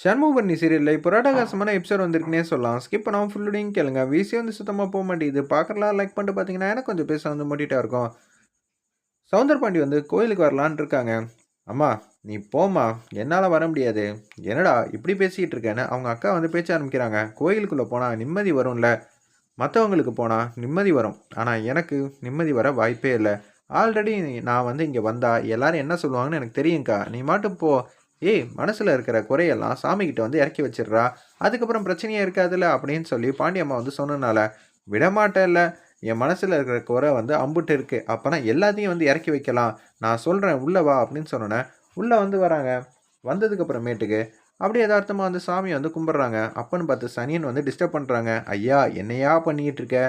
சண்முகபரணி சீரியலில் இப்போ ராடகாசமான எபிசோட் வந்திருக்குனே சொல்லலாம். ஸ்கிப் பண்ணாமல் ஃபுல்லுடையும் கேளுங்க. விசி வந்து சுத்தமாக போக மாட்டேங்குது. பார்க்கலாம் லைக் பண்ணிட்டு பார்த்தீங்கன்னா எனக்கு கொஞ்சம் பேச வந்து மூட்டிகிட்டா இருக்கும். சவுந்தர் பாண்டி வந்து கோயிலுக்கு வரலான்னு இருக்காங்க. அம்மா நீ போம்மா. என்னால் வர முடியாது. என்னடா இப்படி பேசிக்கிட்டு இருக்கேன்னு அவங்க அக்கா வந்து பேச்ச ஆரம்பிக்கிறாங்க. கோயிலுக்குள்ளே போனால் நிம்மதி வரும்ல. மற்றவங்களுக்கு போனால் நிம்மதி வரும். ஆனால் எனக்கு நிம்மதி வர வாய்ப்பே இல்லை. ஆல்ரெடி நான் வந்து இங்கே வந்தா எல்லாரும் என்ன சொல்லுவாங்கன்னு எனக்கு தெரியுங்க்கா நீ மாட்டும் போ. ஏய் மனசில் இருக்கிற குறையெல்லாம் சாமிக்கிட்ட வந்து இறக்கி வச்சிடுறா. அதுக்கப்புறம் பிரச்சனையே இருக்காதுல்ல அப்படின்னு சொல்லி பாண்டியம்மா வந்து சொன்னனால விடமாட்டேன்ல. என் மனசில் இருக்கிற குறை வந்து அம்புட்டு இருக்குது அப்போனா எல்லாத்தையும் வந்து இறக்கி வைக்கலாம். நான் சொல்கிறேன் உள்ளே வா அப்படின்னு சொன்னோன்னே உள்ளே வந்து வராங்க. வந்ததுக்கப்புறமேட்டுக்கு அப்படி அப்படியே யதார்த்தமாக வந்து சாமியை வந்து கும்பிட்றாங்க. அப்பன்னு பார்த்து சனியன் வந்து டிஸ்டர்ப் பண்ணுறாங்க ஐயா என்னையா பண்ணிக்கிட்டு இருக்க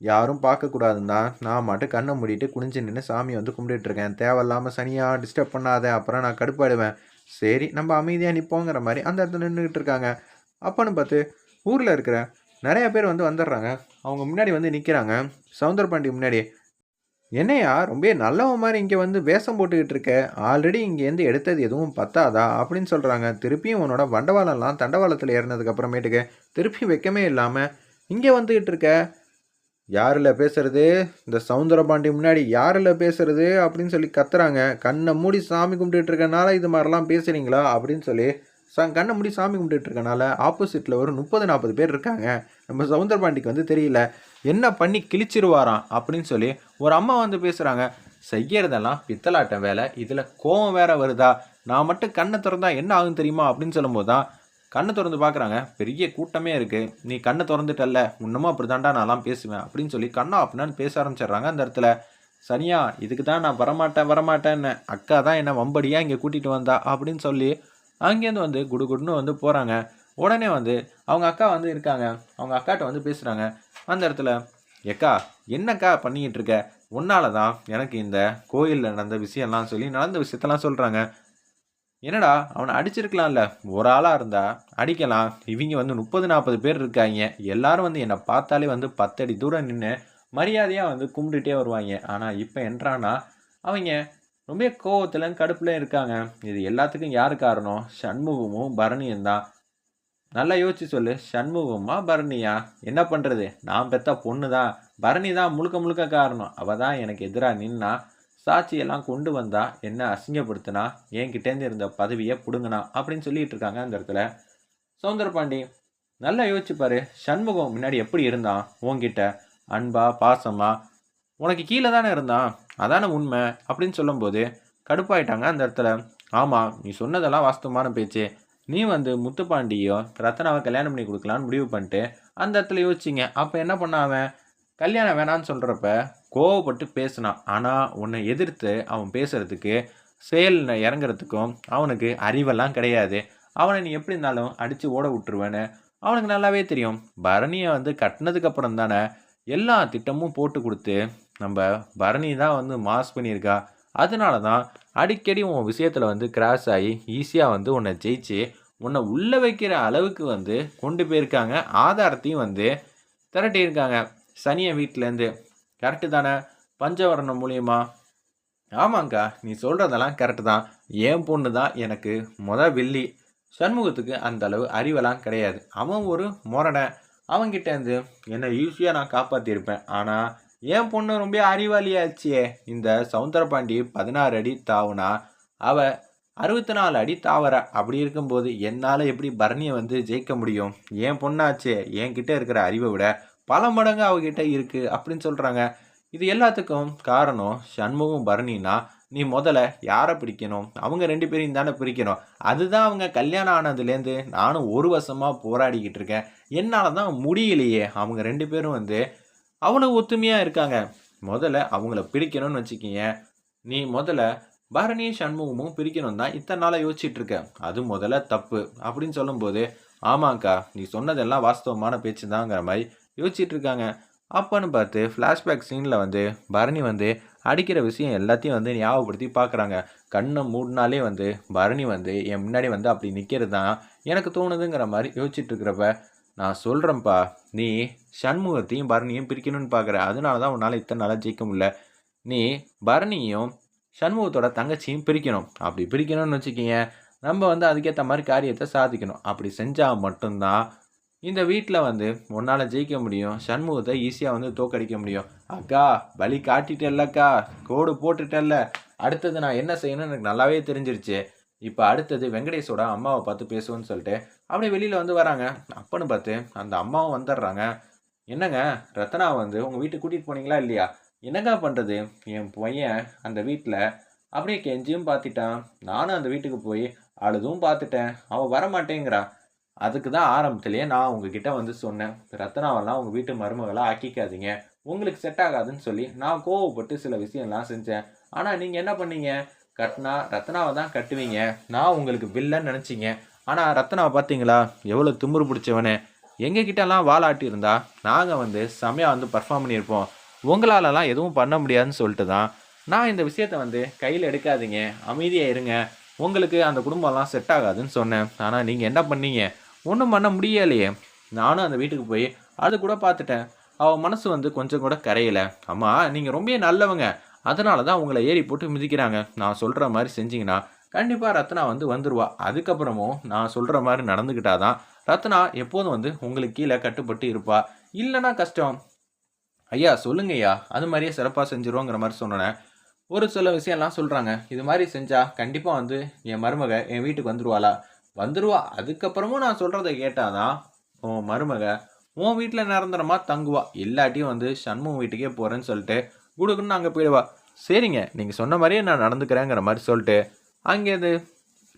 யாரும் பார்க்கக்கூடாதுன்னு தான். நான் மட்டும் கண்ணை மூடிட்டு குனிஞ்சு நின்று சாமியை வந்து கும்பிட்டுட்ருக்கேன் தேவையில்லாமல் சனியாக டிஸ்டர்ப் பண்ணாத. அப்புறம் நான் கடுப்பாயிடுவேன். சரி நம்ம அமைதியாக நிற்போங்கிற மாதிரி அந்த இடத்துல நின்றுக்கிட்டு இருக்காங்க. அப்போன்னு பார்த்து ஊரில் இருக்கிற நிறைய பேர் வந்து வந்துடுறாங்க. அவங்க முன்னாடி வந்து நிற்கிறாங்க சவுந்தர பாண்டி முன்னாடி என்னையா ரொம்ப நல்லவன் மாதிரி இங்கே வந்து வேஷம் போட்டுக்கிட்டு இருக்க? ஆல்ரெடி இங்கேருந்து எடுத்தது எதுவும் பத்தாதா? அப்படின்னு சொல்கிறாங்க திருப்பியும் உன்னோட வண்டவாளம்லாம் தண்டவாளத்தில் ஏறினதுக்கு அப்புறமேட்டுக்கு திருப்பி வைக்கமே இல்லாமல் இங்கே வந்துக்கிட்டு இருக்க? யாரில் பேசுறது? இந்த சவுந்தரபாண்டி முன்னாடி யாரில் பேசுறது அப்படின்னு சொல்லி கத்துறாங்க. கண்ணை மூடி சாமி கும்பிட்டுட்டு இருக்கனால இது மாதிரிலாம் பேசுகிறீங்களா அப்படின்னு சொல்லி ச கண்ணை மூடி சாமி கும்பிட்டுட்டு இருக்கனால ஆப்போசிட்டில் ஒரு முப்பது நாற்பது பேர் இருக்காங்க. நம்ம சவுந்தரபாண்டிக்கு வந்து தெரியல. என்ன பண்ணி கிழிச்சிருவாராம் அப்படின்னு சொல்லி ஒரு அம்மா வந்து பேசுகிறாங்க செய்யறதெல்லாம் பித்தலாட்டம் வேலை. இதில் கோவம் வேற வருதா? நான் மட்டும் கண்ணை திறந்தா என்ன ஆகும் தெரியுமா அப்படின்னு சொல்லும்போது தான் கண்ணை திறந்து பார்க்குறாங்க. பெரிய கூட்டமே இருக்குது நீ கண்ணை திறந்துட்டல்ல. இன்னமும் அப்படி தாண்டா நான்லாம் பேசுவேன் அப்படின்னு சொல்லி கண்ணா அப்படின்னு பேச ஆரம்பிச்சிடுறாங்க அந்த இடத்துல. சனியா இதுக்கு தான் நான் வரமாட்டேன் வரமாட்டேன்னு. அக்கா தான் என்னை வம்படியாக இங்கே கூட்டிகிட்டு வந்தா அப்படின்னு சொல்லி அங்கேருந்து வந்து குடுகுடுன்னு வந்து போகிறாங்க உடனே வந்து அவங்க அக்கா வந்து இருக்காங்க. அவங்க அக்காட்ட வந்து பேசுகிறாங்க அந்த இடத்துல எக்கா என்னக்கா பண்ணிக்கிட்டு இருக்க? உன்னால தான் எனக்கு இந்த கோயிலில் நடந்த விஷயம்லாம் சொல்லி நடந்த விஷயத்தெல்லாம் சொல்கிறாங்க என்னடா அவனை அடிச்சிருக்கலாம்ல. ஒரு ஆளாக இருந்தா அடிக்கலாம். இவங்க வந்து முப்பது நாற்பது பேர் இருக்காங்க. எல்லாரும் வந்து என்னை பார்த்தாலே வந்து பத்தடி தூரம் நின்று மரியாதையாக வந்து கும்பிட்டுட்டே வருவாங்க. ஆனால் இப்போ என்றானா அவங்க ரொம்ப கோவத்தில் கடுப்பில் இருக்காங்க. இது எல்லாத்துக்கும் யார் காரணம்? சண்முகமும் பரணியும் தான். நல்லா யோசிச்சு சொல்லு. சண்முகமா பரணியா? என்ன பண்ணுறது நான் பெத்த பொண்ணு தான் பரணி தான் முழுக்க முழுக்க காரணம். அவள் தான் எனக்கு எதிராக நின்னா சாட்சியெல்லாம் கொண்டு வந்தா என்ன அசிங்கப்படுத்தினா? என்கிட்டேருந்து இருந்த பதவியை பிடுங்கினா? அப்படின்னு சொல்லிட்டு இருக்காங்க அந்த இடத்துல. சௌந்தர பாண்டி நல்லா யோசிச்சுப்பாரு சண்முகம் முன்னாடி எப்படி இருந்தான்? உன்கிட்ட அன்பா பாசமா? உனக்கு கீழே தானே இருந்தான்? அதானே உண்மை? அப்படின்னு சொல்லும்போது கடுப்பாயிட்டாங்க அந்த இடத்துல. ஆமாம் நீ சொன்னதெல்லாம் வாஸ்தவமான பேச்சு. நீ வந்து முத்துப்பாண்டியோ ரத்னாவை கல்யாணம் பண்ணி கொடுக்கலான்னு முடிவு பண்ணிட்டு அந்த இடத்துல யோசிச்சிங்க. அப்போ என்ன பண்ண அவன்? கல்யாணம் வேணான்னு சொல்கிறப்ப கோவப்பட்டு பேசினான். ஆனால் உன்னை எதிர்த்து அவன் பேசுகிறதுக்கு செயல் இறங்குறதுக்கும் அவனுக்கு அறிவெல்லாம் கிடையாது. அவனை நீ எப்படி இருந்தாலும் அடித்து ஓட விட்டுருவேன்னு அவனுக்கு நல்லாவே தெரியும். பரணியை வந்து கட்டினதுக்கப்புறம் தானே எல்லா திட்டமும் போட்டு கொடுத்து நம்ம பரணி தான் வந்து மாஸ் பண்ணியிருக்கா. அதனால தான் அடிக்கடி உன் விஷயத்தில் வந்து கிராஸ் ஆகி ஈஸியாக வந்து உன்னை ஜெயிச்சு உன்னை உள்ளே வைக்கிற அளவுக்கு வந்து கொண்டு போயிருக்காங்க. ஆதாரத்தையும் வந்து திரட்டியிருக்காங்க. சனியை வீட்டிலேருந்து கரெக்டு தானே? பஞ்சவரணம் மூலியமா? ஆமாங்க்கா நீ சொல்கிறதெல்லாம் கரெக்டு தான். என் பொண்ணு தான் எனக்கு முத வில்லி. சண்முகத்துக்கு அந்த அளவு அறிவெல்லாம் கிடையாது. அவன் ஒரு முரடை அவங்கிட்டேருந்து என்னை ஈஸியாக நான் காப்பாற்றிருப்பேன் ஆனால் என் பொண்ணு ரொம்ப அறிவாளியாச்சியே இந்த சவுந்தரபாண்டி பதினாறு அடி தாவுனா அவ அறுபத்தி நாலு அடி தாவற அப்படி இருக்கும்போது என்னால் எப்படி பரணியை வந்து ஜெயிக்க முடியும்? என் பொண்ணாச்சே. என்கிட்ட இருக்கிற அறிவை விட பல மடங்கு அவகிட்ட இருக்கு அப்படின்னு சொல்கிறாங்க இது எல்லாத்துக்கும் காரணம் சண்முகம் பரணினா நீ முதல்ல யாரை பிடிக்கணும்? அவங்க ரெண்டு பேரையும் தானே பிரிக்கணும். அதுதான் அவங்க கல்யாணம் ஆனதுலேருந்து நானும் ஒரு வருஷமாக போராடிக்கிட்டு இருக்கேன். என்னால் தான் முடியலையே. அவங்க ரெண்டு பேரும் வந்து அவ்வளோ ஒத்துமையாக இருக்காங்க. முதல்ல அவங்கள பிரிக்கணும்னு வச்சுக்கிங்க. நீ முதல்ல பரணி சண்முகமும் பிரிக்கணும் தான் இத்தனை நாளாக யோசிச்சுட்டு இருக்க. அது முதல்ல தப்பு அப்படின்னு சொல்லும்போது ஆமாங்க்கா நீ சொன்னதெல்லாம் வாஸ்தவமான பேச்சு தாங்கிற மாதிரி யோசிச்சுட்டு இருக்காங்க அப்போன்னு பார்த்து ஃப்ளாஷ்பேக் சீனில் வந்து பரணி வந்து அடிக்கிற விஷயம் எல்லாத்தையும் வந்து ஞாபகப்படுத்தி பார்க்குறாங்க. கண்ணை மூடினாலே வந்து பரணி வந்து என் முன்னாடி வந்து அப்படி நிற்கிறது தான் எனக்கு தோணுதுங்கிற மாதிரி யோசிச்சுட்டு இருக்கிறப்ப நான் சொல்கிறேன்ப்பா நீ சண்முகத்தையும் பரணியும் பிரிக்கணும்னு பார்க்குற. அதனால தான் உன்னால் இத்தனை நாளாக ஜெயிக்க முடியல. நீ பரணியும் சண்முகத்தோட தங்கச்சியும் பிரிக்கணும். அப்படி பிரிக்கணும்னு வச்சுக்கிங்க நம்ம வந்து அதுக்கேற்ற மாதிரி காரியத்தை சாதிக்கணும். அப்படி செஞ்சால் மட்டும்தான் இந்த வீட்டில் வந்து உன்னால் ஜெயிக்க முடியும். சண்முகத்தை ஈஸியாக வந்து தோக்கடிக்க முடியும். அக்கா வழி காட்டிட்டல்லக்கா. கோடு போட்டுட்டல்ல. அடுத்தது நான் என்ன செய்யணும்னு எனக்கு நல்லாவே தெரிஞ்சிருச்சு. இப்போ அடுத்தது வெங்கடேஷோட அம்மாவை பார்த்து பேசுவோன்னு சொல்லிட்டு அப்படியே வெளியில் வந்து வராங்க. அப்பன்னு பார்த்து அந்த அம்மாவும் வந்துடுறாங்க. என்னங்க ரத்னா வந்து உங்கள் வீட்டுக்கு கூட்டிகிட்டு போனீங்களா இல்லையா? என்னங்க பண்ணுறது என் பையன் அந்த வீட்டில் அப்படியே கெஞ்சியும் பார்த்துட்டான். நானும் அந்த வீட்டுக்கு போய் அழுதும் பார்த்துட்டேன். அவன் வரமாட்டேங்கிறான். அதுக்கு தான் ஆரம்பத்திலேயே நான் உங்ககிட்ட வந்து சொன்னேன். ரத்னாவெல்லாம் உங்கள் வீட்டு மருமகளாக ஆக்கிக்காதீங்க. உங்களுக்கு செட் ஆகாதுன்னு சொல்லி நான் கோவப்பட்டு சில விஷயம்லாம் செஞ்சேன். ஆனால் நீங்கள் என்ன பண்ணீங்க? கட்டினா ரத்னாவை தான் கட்டுவீங்க. நான் உங்களுக்கு வில்லன்னு நினச்சிங்க. ஆனால் ரத்னாவை பார்த்தீங்களா? எவ்வளோ திமிரு பிடிச்சவனே. எங்ககிட்டலாம் வாலாட்டி இருந்தா நாங்கள் வந்து செமையாக வந்து பர்ஃபார்ம் பண்ணியிருப்போம். உங்களாலலாம் எதுவும் பண்ண முடியாதுன்னு சொல்லிட்டு தான் நான் இந்த விஷயத்தை வந்து கையில் எடுக்காதீங்க. அமைதியாக இருங்க. உங்களுக்கு அந்த குடும்பம்லாம் செட் ஆகாதுன்னு சொன்னேன். ஆனால் நீங்கள் என்ன பண்ணீங்க? ஒன்றும் பண்ண முடியலையே. நானும் அந்த வீட்டுக்கு போய் அது கூட பார்த்துட்டேன். அவள் மனசு வந்து கொஞ்சம் கூட கரையலை. அம்மா நீங்கள் ரொம்ப நல்லவங்க. அதனால தான் உங்களை ஏறி போட்டு மிதிக்கிறாங்க. நான் சொல்கிற மாதிரி செஞ்சீங்கன்னா கண்டிப்பாக ரத்னா வந்து வந்துடுவா அதுக்கப்புறமும் நான் சொல்கிற மாதிரி நடந்துக்கிட்டாதான் ரத்னா எப்போதும் வந்து உங்களுக்கு கீழே கட்டுப்பட்டு இருப்பா. இல்லைன்னா கஷ்டம். ஐயா சொல்லுங்க ஐயா. அது மாதிரியே சிறப்பாக செஞ்சிருவோங்கிற மாதிரி சொன்னேன் ஒரு சில விஷயம்லாம் சொல்கிறாங்க இது மாதிரி செஞ்சால் கண்டிப்பாக வந்து என் மருமக என் வீட்டுக்கு வந்துடுவாளா வந்துடுவா அதுக்கப்புறமும் நான் சொல்கிறத கேட்டாதான் உன் மருமக உன் வீட்டில் நிரந்தரமாக தங்குவா. இல்லாட்டியும் வந்து சண்முகம் வீட்டுக்கே போகிறேன்னு சொல்லிட்டு குடுக்குன்னு அங்கே போயிடுவா. சரிங்க நீங்கள் சொன்ன மாதிரியே நான் நடந்துக்கிறேங்கிற மாதிரி சொல்லிட்டு அங்கே இது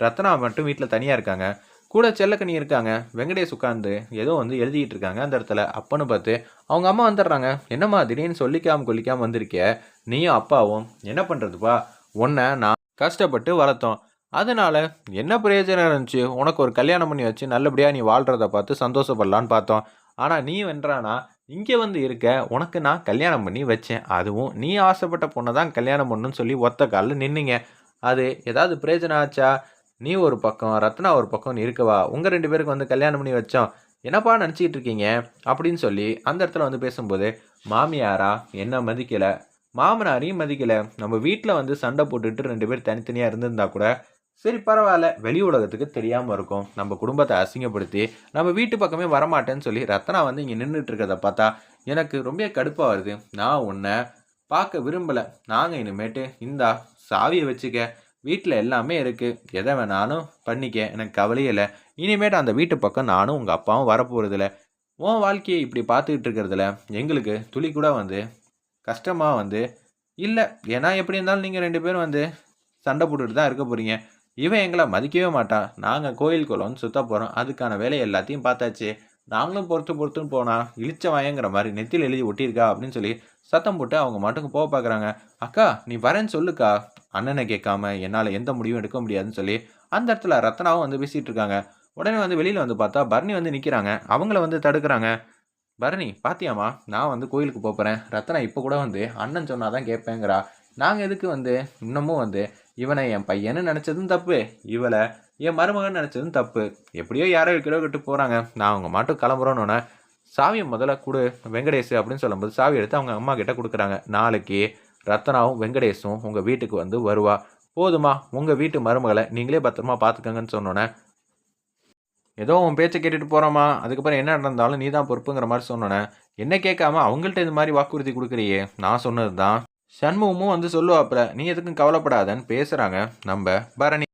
ரத்னா மட்டும் வீட்டில் தனியாக இருக்காங்க. கூட செல்லக்கனி இருக்காங்க. வெங்கடேஷ் உட்காந்து ஏதோ வந்து எழுதிக்கிட்டு இருக்காங்க அந்த இடத்துல. அப்பன்னு பார்த்து அவங்க அம்மா வந்துடுறாங்க. என்னம்மா திடீர்னு சொல்லிக்காம கொல்லிக்காம வந்திருக்கே நீயும் அப்பாவும். என்ன பண்ணுறதுப்பா உன்னை நான் கஷ்டப்பட்டு வளர்த்தோம். அதனால் என்ன பிரயோஜனம் இருந்துச்சு? உனக்கு ஒரு கல்யாணம் பண்ணி வச்சு நல்லபடியாக நீ வாழ்கிறத பார்த்து சந்தோஷப்படலான்னு பார்த்தோம். ஆனால் நீ வென்றானா? இங்கே வந்து இருக்க உனக்கு நான் கல்யாணம் பண்ணி வச்சேன். அதுவும் நீ ஆசைப்பட்ட பொண்ணை தான் கல்யாணம் பண்ணுன்னு சொல்லி ஒத்த காலில் நின்னீங்க. அது ஏதாவது பிரயோஜனம் ஆச்சா? நீ ஒரு பக்கம் ரத்னா ஒரு பக்கம் நீ இருக்கவா உங்கள் ரெண்டு பேருக்கு வந்து கல்யாணம் பண்ணி வச்சோம். என்னப்பா நினச்சிக்கிட்டு இருக்கீங்க? அப்படின்னு சொல்லி அந்த இடத்துல வந்து பேசும்போது மாமியாரா என்ன மதிக்கலை? மாமனாரையும் மதிக்கலை. நம்ம வீட்டில் வந்து சண்டை போட்டுட்டு ரெண்டு பேர் தனித்தனியாக இருந்திருந்தா கூட சரி பரவாயில்ல. வெளி உலகத்துக்கு தெரியாமல் இருக்கும். நம்ம குடும்பத்தை அசிங்கப்படுத்தி நம்ம வீட்டு பக்கமே வரமாட்டேன்னு சொல்லி ரத்னா வந்து இங்கே நின்றுட்டு இருக்கிறத பார்த்தா எனக்கு ரொம்ப கடுப்பாக வருது. நான் உன்னை பார்க்க விரும்பலை. நாங்கள் இனிமேட்டு இந்தா சாவியை வச்சுக்க. வீட்டில் எல்லாமே இருக்குது எதை வேணாலும் பண்ணிக்க. எனக்கு கவலையே இல்லை. இனிமேட்டு அந்த வீட்டு பக்கம் நானும் உங்கள் அப்பாவும் வரப்போகிறதில்ல உன் வாழ்க்கையை இப்படி பார்த்துக்கிட்டு இருக்கிறதுல எங்களுக்கு துளி கூட வந்து கஷ்டமாக வந்து இல்லை. ஏன்னா எப்படி இருந்தாலும் நீங்கள் ரெண்டு பேரும் வந்து சண்டை போட்டுட்டு தான் இருக்க போகிறீங்க இவன் எங்களை மதிக்கவே மாட்டான். நாங்கள் கோயில் குளம்னு சுத்த போகிறோம் அதுக்கான வேலையை எல்லாத்தையும் பார்த்தாச்சு. நாங்களும் பொறுத்து பொறுத்துன்னு போனால் இழிச்ச வாயங்கிற மாதிரி நெத்தியில் எழுதி ஒட்டியிருக்கா அப்படின்னு சொல்லி சத்தம் போட்டு அவங்க மட்டுக்கு போக பார்க்குறாங்க. அக்கா நீ வரேன்னு சொல்லுக்கா. அண்ணனை கேட்காம என்னால் எந்த முடிவும் எடுக்க முடியாதுன்னு சொல்லி அந்த இடத்துல ரத்னாவும் வந்து பேசிகிட்டு இருக்காங்க. உடனே வந்து வெளியில் வந்து பார்த்தா பரணி வந்து நிற்கிறாங்க அவங்கள வந்து தடுக்கிறாங்க. பரணி பாத்தியாமா நான் வந்து கோயிலுக்கு போகிறேன் ரத்னா இப்போ கூட வந்து அண்ணன் சொன்னால் தான் கேட்பேங்கிறா. நாங்கள் எதுக்கு வந்து? இன்னமும் வந்து இவனை என் பையன்னு நினச்சதும் தப்பு. இவளை என் மருமகன் நினச்சதும் தப்பு. எப்படியோ யாரோ கிலோ கட்டு போகிறாங்க நான் அவங்க மட்டும் கிளம்புறோன்னு சாவியை முதல்ல கொடு வெங்கடேஷ் அப்படின்னு சொல்லும்போது சாவி எடுத்து அவங்க அம்மா கிட்ட கொடுக்குறாங்க. நாளைக்கு ரத்னாவும் வெங்கடேஷும் உங்கள் வீட்டுக்கு வந்து வருவா. போதுமா உங்கள் வீட்டு மருமகளை நீங்களே பத்திரமா பார்த்துக்கங்கன்னு சொன்னோன்னே ஏதோ உன் பேச்சை கேட்டுட்டு போகிறோமா அதுக்கப்புறம் என்ன நடந்தாலும் நீ தான் பொறுப்புங்கிற மாதிரி சொன்னோன்னே என்ன கேட்காம அவங்கள்ட்ட இது மாதிரி வாக்குறுதி கொடுக்குறியே? நான் சொன்னது தான் சண்முகமும் வந்து சொல்லுவாப்புல நீ எதுக்கும் கவலைப்படாதன்னு பேசுகிறாங்க நம்ம பரணி.